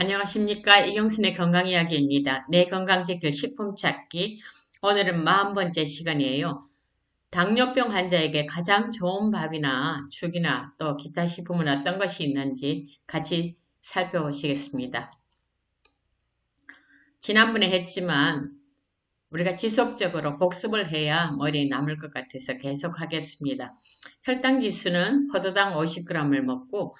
안녕하십니까 이경순의 건강이야기입니다. 내 건강 지킬 식품 찾기 오늘은 40번째 시간이에요. 당뇨병 환자에게 가장 좋은 밥이나 죽이나 또 기타 식품은 어떤 것이 있는지 같이 살펴보시겠습니다. 지난번에 했지만 우리가 지속적으로 복습을 해야 머리에 남을 것 같아서 계속 하겠습니다. 혈당 지수는 포도당 50g을 먹고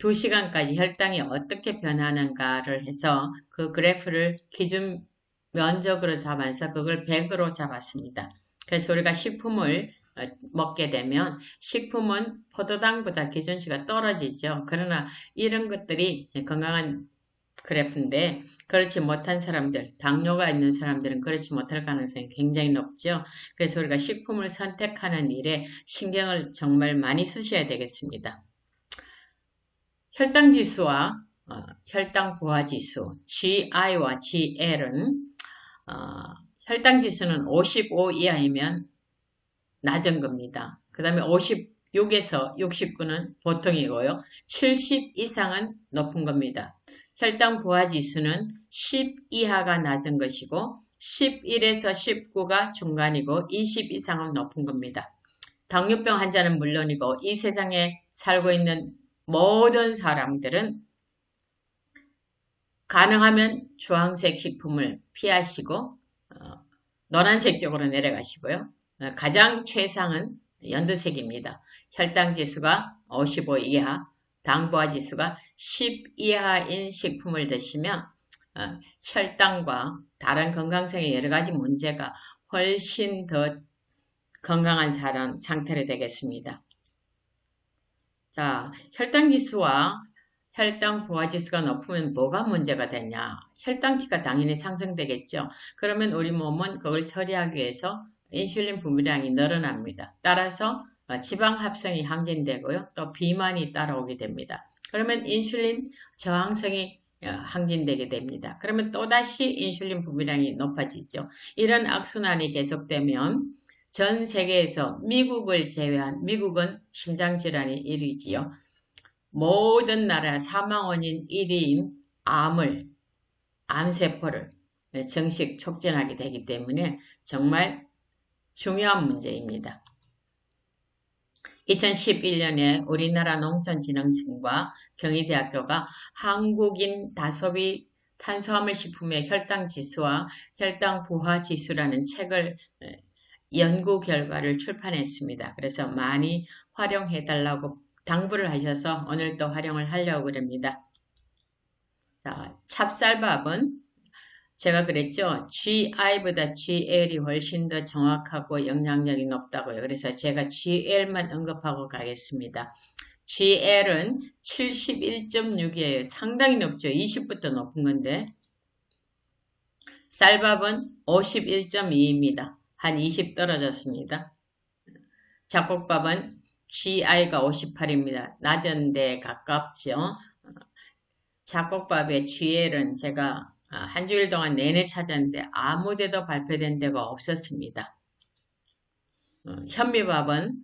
2시간까지 혈당이 어떻게 변하는가를 해서 그 그래프를 기준 면적으로 잡아서 그걸 100으로 잡았습니다. 그래서 우리가 식품을 어, 먹게 되면 식품은 포도당보다 기준치가 떨어지죠. 그러나 이런 것들이 건강한 그래프인데 그렇지 못한 사람들, 당뇨가 있는 사람들은 그렇지 못할 가능성이 굉장히 높죠. 그래서 우리가 식품을 선택하는 일에 신경을 정말 많이 쓰셔야 되겠습니다. 혈당 지수와 어, 혈당 부하 지수 GI와 GL은 어, 혈당 지수는 55 이하이면 낮은 겁니다. 그 다음에 56에서 69는 보통이고요. 70 이상은 높은 겁니다. 혈당 부하 지수는 10 이하가 낮은 것이고 11에서 19가 중간이고 20 이상은 높은 겁니다. 당뇨병 환자는 물론이고 이 세상에 살고 있는 모든 사람들은 가능하면 주황색 식품을 피하시고 어, 노란색 쪽으로 내려가시고요. 어, 가장 최상은 연두색입니다. 혈당 지수가 55 이하, 당부하 지수가 10 이하인 식품을 드시면 어, 혈당과 다른 건강성의 여러 가지 문제가 훨씬 더 건강한 사람 상태로 되겠습니다. 자, 혈당지수와 혈당 부하지수가 높으면 뭐가 문제가 되냐? 혈당치가 당연히 상승되겠죠. 그러면 우리 몸은 그걸 처리하기 위해서 인슐린 분비량이 늘어납니다. 따라서 어, 지방 합성이 항진되고요. 또 비만이 따라오게 됩니다. 그러면 인슐린 저항성이 어, 항진되게 됩니다. 그러면 또다시 인슐린 분비량이 높아지죠. 이런 악순환이 계속되면 전 세계에서 미국을 제외한 미국은 심장질환이 1위지요. 모든 나라 사망 원인 1위인 암을 암세포를 정식 촉진하게 되기 때문에 정말 중요한 문제입니다. 2011년에 우리나라 농촌진흥청과 경희대학교가 한국인 다소비 탄수화물 식품의 혈당 지수와 혈당 부하 지수라는 책을 연구 결과를 출판했습니다. 그래서 많이 활용해 달라고 당부를 하셔서 오늘 또 활용을 하려고 그럽니다. 자, 찹쌀밥은 제가 그랬죠. GI보다 GL이 훨씬 더 정확하고 영향력이 높다고요. 그래서 제가 GL만 언급하고 가겠습니다. GL은 71.6이에요. 상당히 높죠. 20부터 높은 건데 쌀밥은 51.2입니다. 한 20 떨어졌습니다. 잡곡밥은 GI가 58입니다. 낮은 데 가깝죠. 잡곡밥의 GL은 제가 한 주일 동안 내내 찾았는데 아무 데도 발표된 데가 없었습니다. 어, 현미밥은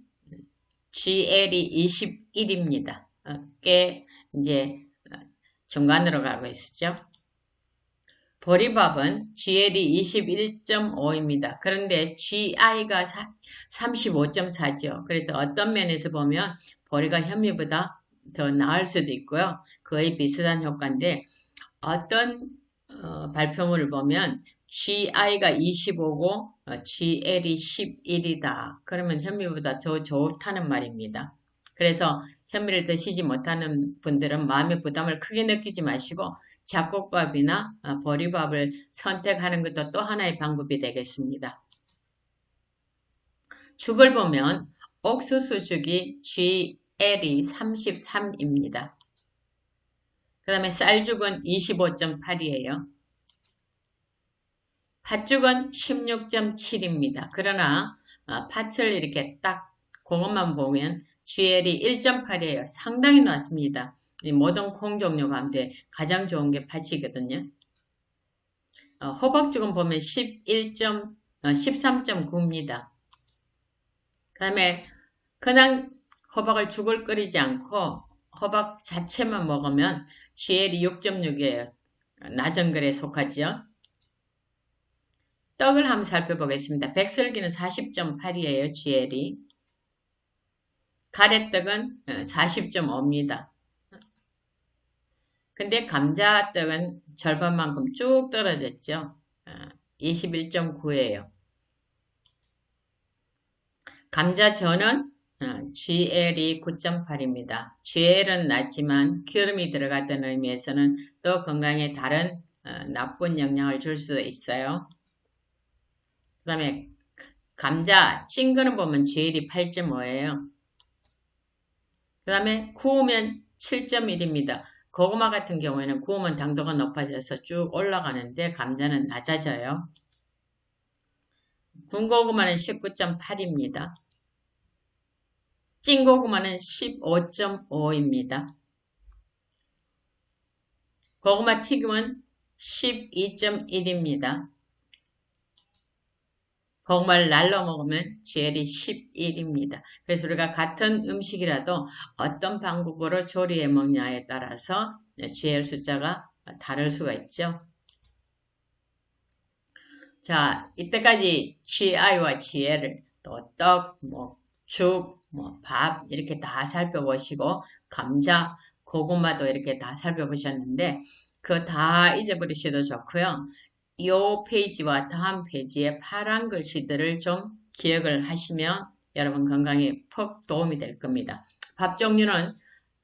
GL이 21입니다. 어, 꽤 이제 중간으로 가고 있었죠. 보리밥은 GL이 21.5입니다. 그런데 GI가 35.4죠. 그래서 어떤 면에서 보면 보리가 현미보다 더 나을 수도 있고요. 거의 비슷한 효과인데 어떤 어, 발표물을 보면 GI가 25고 어, GL이 11이다. 그러면 현미보다 더 좋다는 말입니다. 그래서 현미를 드시지 못하는 분들은 마음의 부담을 크게 느끼지 마시고 잡곡밥이나 어, 보리밥을 선택하는 것도 또 하나의 방법이 되겠습니다. 죽을 보면 옥수수 죽이 GL이 33입니다. 그 다음에 쌀죽은 25.8이에요. 팥죽은 16.7입니다. 그러나 어, 팥을 이렇게 딱 그것만 보면 GL이 1.8이에요. 상당히 낮습니다. 모든 콩 종류 가운데 가장 좋은 게 팥이거든요. 어, 호박죽은 보면 11. 어, 13.9입니다. 그 다음에 그냥 호박을 죽을 끓이지 않고 호박 자체만 먹으면 GL이 6.6이에요. 낮은 글에 속하지요. 떡을 한번 살펴보겠습니다. 백설기는 40.8이에요. GL이. 가래떡은 40.5입니다. 근데 감자떡은 절반만큼 쭉 떨어졌죠. 21.9예요. 감자전은 GL이 9.8입니다. GL은 낮지만 기름이 들어갔다는 의미에서는 또 건강에 다른 나쁜 영향을 줄 수 있어요. 그 다음에 감자 찐 거는 보면 GL이 8.5예요. 그 다음에 구우면 7.1입니다. 고구마 같은 경우에는 구우면 당도가 높아져서 쭉 올라가는데 감자는 낮아져요. 군고구마는 19.8입니다. 찐고구마는 15.5입니다. 고구마 튀김은 12.1입니다. 고구마를 날로 먹으면 GL이 11입니다. 그래서 우리가 같은 음식이라도 어떤 방법으로 조리해 먹냐에 따라서 GL 숫자가 다를 수가 있죠. 자, 이때까지 GI와 GL을 또 떡, 뭐, 죽, 뭐, 밥 이렇게 다 살펴보시고 감자, 고구마도 이렇게 다 살펴보셨는데 그거 다 잊어버리셔도 좋고요. 이 페이지와 다음 페이지의 파란 글씨들을 좀 기억을 하시면 여러분 건강에 퍽 도움이 될 겁니다. 밥 종류는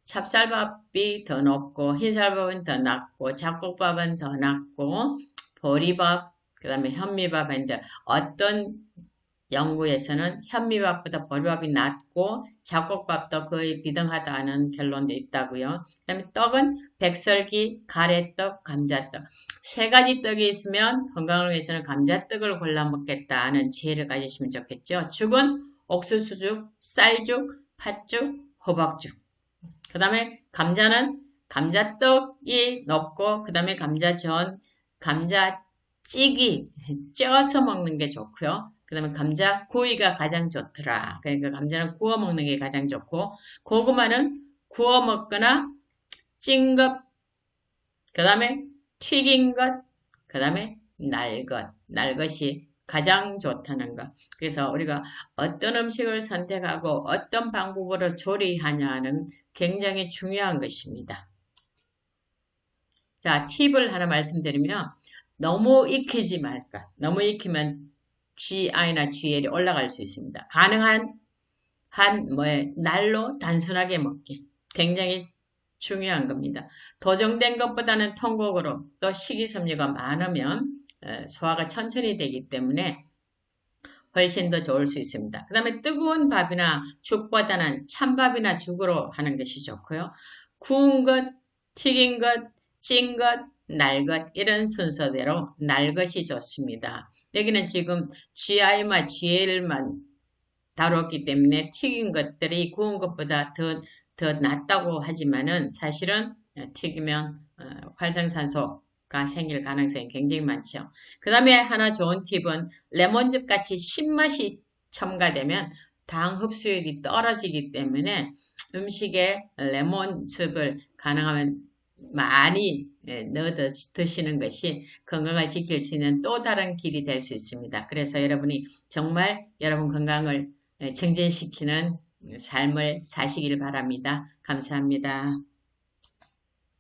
찹쌀밥이 더 높고 흰쌀밥은 더 낮고 잡곡밥은 더 낮고 보리밥 그 다음에 현미밥인데 어떤 연구에서는 현미밥보다 보리밥이 낮고 잡곡밥도 거의 비등하다는 결론도 있다고요. 그 다음에 떡은 백설기, 가래떡, 감자떡. 세 가지 떡이 있으면 건강을 위해서는 감자떡을 골라 먹겠다는 지혜를 가지시면 좋겠죠. 죽은 옥수수죽, 쌀죽, 팥죽, 호박죽. 그 다음에 감자는 감자떡이 높고 그 다음에 감자전, 감자찌기 쪄서 먹는 게 좋고요. 그 다음에 감자 구이가 가장 좋더라. 그러니까 감자는 구워 먹는 게 가장 좋고 고구마는 구워 먹거나 찐 것, 그 다음에 튀긴 것, 그 다음에 날 것, 날 것이 가장 좋다는 것. 그래서 우리가 어떤 음식을 선택하고 어떤 방법으로 조리하냐는 굉장히 중요한 것입니다. 자, 팁을 하나 말씀드리면 너무 익히지 말까. 너무 익히면 GI나 GL이 올라갈 수 있습니다. 가능한 한 뭐에 날로 단순하게 먹기 굉장히 중요한 겁니다. 도정된 것보다는 통곡으로 또 식이섬유가 많으면 소화가 천천히 되기 때문에 훨씬 더 좋을 수 있습니다. 그 다음에 뜨거운 밥이나 죽보다는 찬밥이나 죽으로 하는 것이 좋고요. 구운 것, 튀긴 것, 찐 것, 날 것 이런 순서대로 날 것이 좋습니다. 여기는 지금 GI만 GL만 다뤘기 때문에 튀긴 것들이 구운 것보다 더, 더 낫다고 하지만은 사실은 튀기면 어, 활성산소 가 생길 가능성이 굉장히 많죠. 그 다음에 하나 좋은 팁은 레몬즙 같이 신맛이 첨가되면 당 흡수율이 떨어지기 때문에 음식에 레몬즙을 가능하면 많이 예, 넣어 드시는 것이 건강을 지킬 수 있는 또 다른 길이 될 수 있습니다. 그래서 여러분이 정말 여러분 건강을 예, 증진시키는 삶을 사시길 바랍니다. 감사합니다.